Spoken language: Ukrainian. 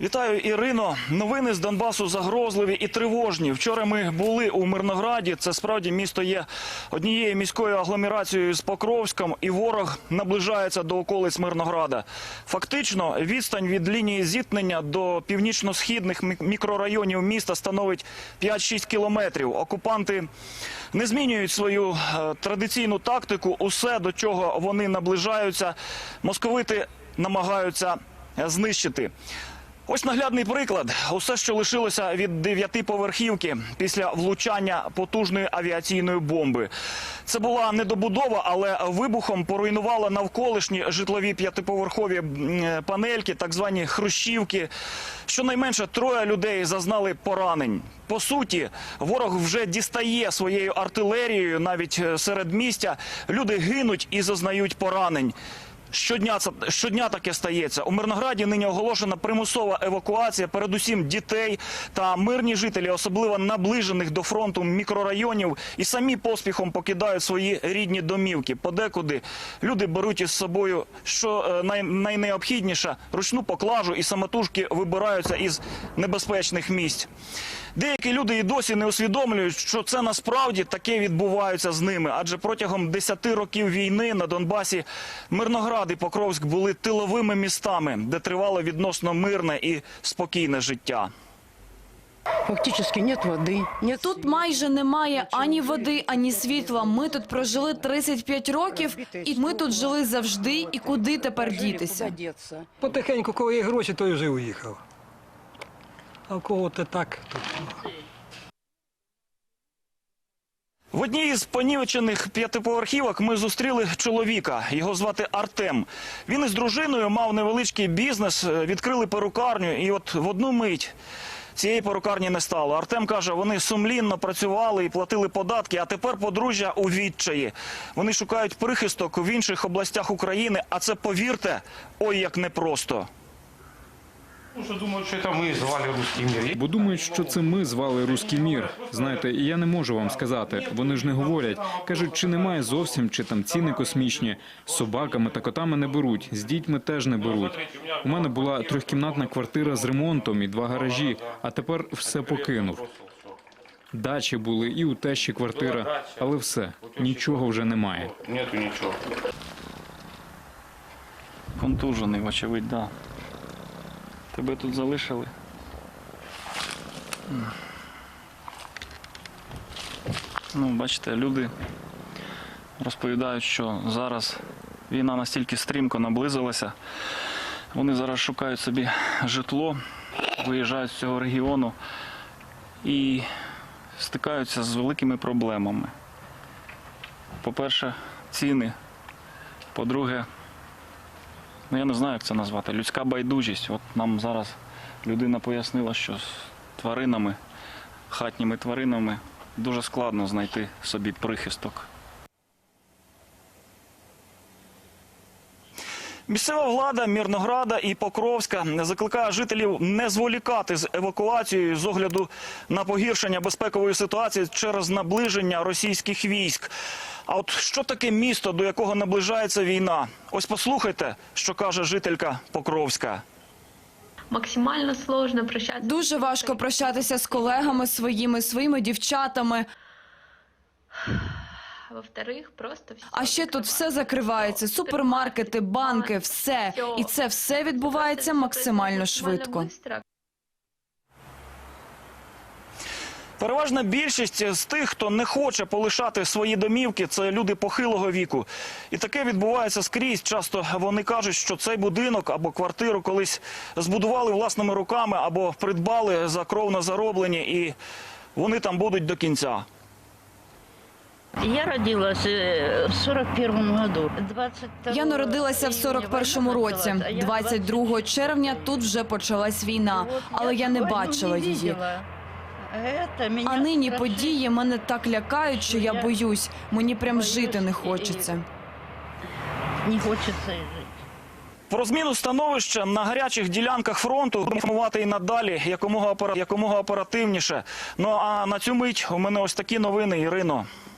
Вітаю, Ірино. Новини з Донбасу загрозливі і тривожні. Вчора ми були у Мирнограді. Це справді місто є однією міською агломерацією з Покровськом, і ворог наближається до околиць Мирнограда. Фактично, відстань від лінії зіткнення до північно-східних мікрорайонів міста становить 5-6 кілометрів. Окупанти не змінюють свою е, традиційну тактику. Усе до чого вони наближаються, московити намагаються знищити. Ось наглядний приклад. Усе, що лишилося від дев'ятиповерхівки після влучання потужної авіаційної бомби. Це була недобудова, але вибухом поруйнувала навколишні житлові п'ятиповерхові панельки, так звані хрущівки. Щонайменше троє людей зазнали поранень. По суті, ворог вже дістає своєю артилерією навіть е, серед містя. Люди гинуть і зазнають поранень. Щодня це щодня таке стається. У Мирнограді нині оголошена примусова евакуація, передусім дітей та мирні жителі, особливо наближених до фронту мікрорайонів, і самі поспіхом покидають свої рідні домівки. Подекуди люди беруть із собою що е, най, найнеобхідніше ручну поклажу і самотужки вибираються із небезпечних місць. Деякі люди і досі не усвідомлюють, що це насправді таке відбувається з ними. Адже протягом 10 років війни на Донбасі Мирноград і Покровськ були тиловими містами, де тривало відносно мирне і спокійне життя. Фактически нет воды, нет Тут майже немає ані води, ані світла. Ми тут прожили 35 років, і ми тут жили завжди. І куди тепер дітися? Потихеньку, кого є гроші, той вже уїхав. А в кого то так, то В одній із понівечених п'ятиповерхівок ми зустріли чоловіка. Його звати Артем. Він із дружиною мав невеличкий бізнес, е, відкрили перукарню, і от в одну мить цієї перукарні не стало. Артем каже, вони сумлінно працювали і платили податки, а тепер подружжя у відчаї. Вони шукають прихисток в інших областях України, а це повірте, ой як непросто. Ну, що думають, що це ми звали русський мір. Бо думають, що це ми звали руський мір. Знаєте, і я не можу вам сказати. Вони ж не говорять. кажуть, чи немає зовсім, чи там ціни космічні. З собаками та котами не беруть, з дітьми теж не беруть. У мене була трьохкімнатна квартира з ремонтом і два гаражі, а тепер все покинув. Дачі були і у тещі квартира, але все нічого вже немає. Нету нічого. Контужений, вочевидь, да. Тебе тут залишили. Ну, бачите, люди розповідають, що зараз війна настільки стрімко наблизилася. Вони зараз шукають собі житло, виїжджають з цього регіону і стикаються з великими проблемами. По-перше, ціни. По-друге, ну я не знаю, як це назвати. Людська байдужість. От нам зараз людина пояснила, що з тваринами, хатніми тваринами дуже складно знайти собі прихисток. Місцева влада Мірнограда і Покровська закликає жителів не зволікати з евакуацією з огляду на погіршення безпекової ситуації через наближення російських військ. А от що таке місто, до якого наближається війна? Ось послухайте, що каже жителька Покровська. максимально сложно прощаться. Дуже важко прощатися з колегами своїми, своїми дівчатами. Во-вторых, просто все А ще тут все закривається: супермаркети, банки, все. І це все відбувається максимально швидко. Переважна більшість з тих, хто не хоче полишати свої домівки, це люди похилого віку. І таке відбувається скрізь. Часто вони кажуть, що цей будинок або квартиру колись збудували власними руками або придбали за кровно зароблені, і вони там будуть до кінця. Я родилась э, в 41 году. 22 Я народилася в 41-му році. 22 червня тут вже почалась війна, але я не бачила її. А нині події мене так лякають, що я боюсь. Мені прям жити не хочеться. Не хочеться жити. Про зміну становища на гарячих ділянках фронту будемо інформувати і надалі якомога якомога оперативніше. Ну а на цю мить у мене ось такі новини, Ірино.